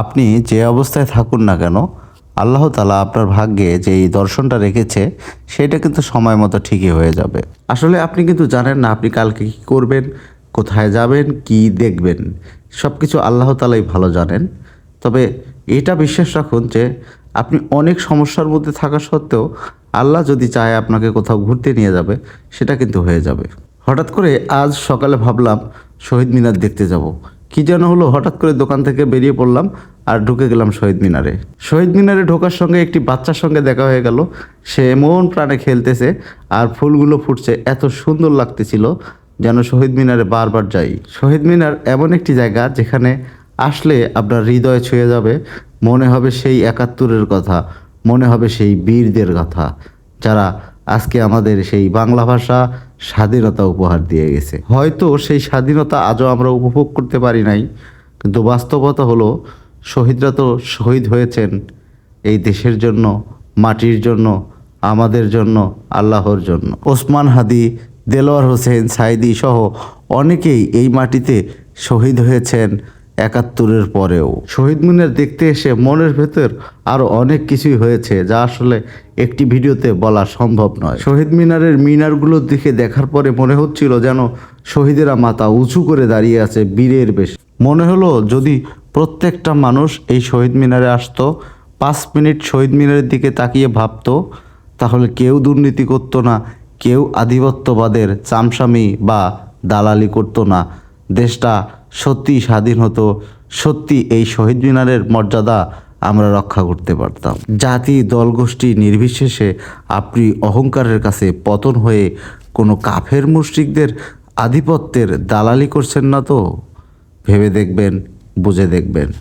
আপনি যে অবস্থায় থাকুন না কেন, আল্লাহ তালা আপনার ভাগ্যে যে এই দর্শনটা রেখেছে, সেটা কিন্তু সময় মতো ঠিকই হয়ে যাবে। আসলে আপনি কিন্তু জানেন না আপনি কালকে কী করবেন, কোথায় যাবেন, কি দেখবেন সব কিছু আল্লাহ তালাই ভালো জানেন। তবে এটা বিশ্বাস রাখুন যে, আপনি অনেক সমস্যার মধ্যে থাকা সত্ত্বেও আল্লাহ যদি চায় আপনাকে কোথাও ঘুরতে নিয়ে যাবে, সেটা কিন্তু হয়ে যাবে। হঠাৎ করে আজ সকালে ভাবলাম শহীদ মিনার দেখতে যাব। কি যেন হলো, হঠাৎ করে দোকান থেকে বেরিয়ে পড়লাম আর ঢুকে গেলাম শহীদ মিনারে। শহীদ মিনারে ঢোকার সঙ্গে একটি বাচ্চার সঙ্গে দেখা হয়ে গেল। সে এমন প্রাণে খেলতেছে আর ফুলগুলো ফুটছে, এত সুন্দর লাগতেছিল যেন শহীদ মিনারে বারবার যাই। শহীদ মিনার এমন একটি জায়গা যেখানে আসলে আপনার হৃদয় ছুঁয়ে যাবে, মনে হবে সেই একাত্তরের কথা, মনে হবে সেই বীরদের কথা। যারা আজকে আমাদের সেই বাংলা ভাষা স্বাধীনতা উপহার দিয়ে গেছে। হয়তো সেই স্বাধীনতা আজও আমরা উপভোগ করতে পারি নাই, কিন্তু বাস্তবতা হলো শহীদরা তো শহীদ হয়েছেন এই দেশের জন্য, মাটির জন্য, আমাদের জন্য, আল্লাহর জন্য। ওসমান হাদি, দেলোয়ার হোসেন, সাইদি সহ অনেকেই এই মাটিতে শহীদ হয়েছেন। একাত্তরের পরেও। শহীদ মিনার দেখতে এসে মনের ভেতর আরও অনেক কিছুই হয়েছে, যা আসলে একটি ভিডিওতে বলা সম্ভব নয়। শহীদ মিনারের মিনারগুলোর দিকে দেখার পরে মনে হচ্ছিল যেন শহীদেরা মাথা উঁচু করে দাঁড়িয়ে আছে বীরের বেশ। মনে হলো যদি প্রত্যেকটা মানুষ এই শহীদ মিনারে আসতো, পাঁচ মিনিট শহীদ মিনারের দিকে তাকিয়ে ভাবতো, তাহলে কেউ দুর্নীতি করতো না, কেউ আধিপত্যবাদের চামসামি বা দালালি করতো না। দেশটা সত্যি স্বাধীন হতো সত্যি এই শহীদ মিনারের মর্যাদা আমরা রক্ষা করতে পারতাম। জাতি, দলগোষ্ঠী নির্বিশেষে আপনি অহংকারের কাছে পতন হয়ে কোনো কাফের মুশ্রিকদের আধিপত্যের দালালি করছেন না তো? ভেবে দেখবেন, বুঝে দেখবেন।